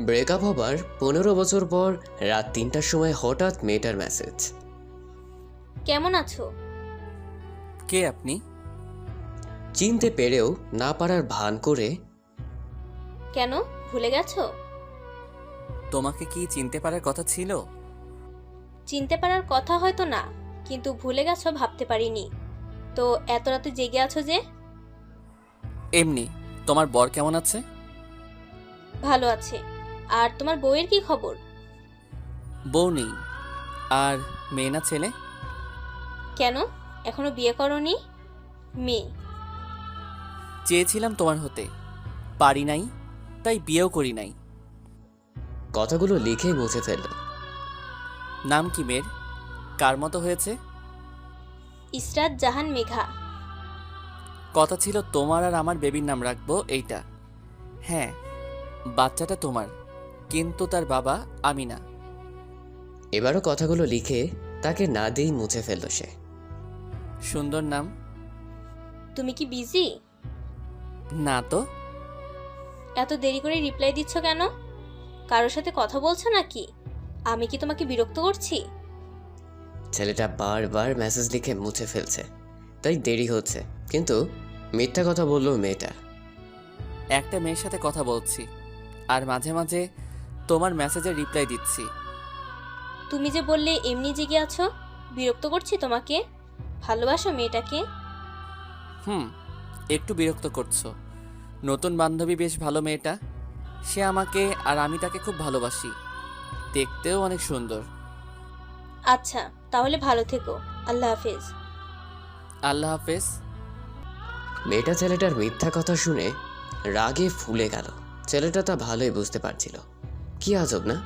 Breakup হবার পনেরো বছর পর রাত তিনটার সময় হঠাৎ মেয়েটার মেসেজ কেমন আছো? কে আপনি? চিনতে পেরেও না পারার ভান করে কেন? ভুলে গেছো? তোমাকে কি চিনতে পারার কথা ছিল? চিনতে পারার কথা হয়তো না কিন্তু ভুলে গেছো ভাবতে পারিনি। তো এত রাতে জেগে আছো যে? এমনি তোমার বর কেমন আছে? ভালো আছে। আর তোমার বউয়ের কি খবর? বউ নেই। আর মেয়ে না ছেলে? কেন? এখনও বিয়ে করনি? মেয়ে। চেয়েছিলাম তোমার হতে। পারি নাই তাই বিয়েও করি নাই। কথাগুলো লিখে মুছে ফেলল। নাম কি মেয়ের? কার মতো হয়েছে? ইসরাত জাহান মেঘা। কথা ছিল তোমার আর আমার বেবির নাম রাখব এইটা। হ্যাঁ বাচ্চাটা তোমার। কিন্তু তার বাবা আমি না এবারও কথাগুলো লিখে তাকে না দিয়েই মুছে ফেলল সে। সুন্দর নাম। তুমি কি বিজি? না তো। এত দেরি করে রিপ্লাই দিচ্ছ কেন? কারোর সাথে কথা বলছো নাকি? আমি কি তোমাকে বিরক্ত করছি? ছেলেটা বারবার মেসেজ লিখে মুছে ফেলছে। তাই দেরি হচ্ছে। কিন্তু মিথ্যা কথা বলল মেয়েটা। একটা মেয়ের সাথে কথা বলছি। আর মাঝে মাঝে তোমার মেসেজে রিপ্লাই দিচ্ছি। তুমি যে বললে এমনি জেগে আছো বিরক্ত করছি তোমাকে। ভালোবাসো মেয়েটাকে। হুম একটু বিরক্ত করছ। নতুন বান্ধবী বেশ ভালো মেয়েটা। সে আমাকে আর আমি তাকে খুব ভালোবাসি। দেখতেও অনেক সুন্দর। আচ্ছা তাহলে ভালো থেকো। আল্লাহ হাফেজ। আল্লাহ হাফেজ। মেয়েটা ছেলেটার মিথ্যা কথা শুনে রাগে ফুলে গেল। ছেলেটা তা ভালোই বুঝতে পারছিল। কি আজব না?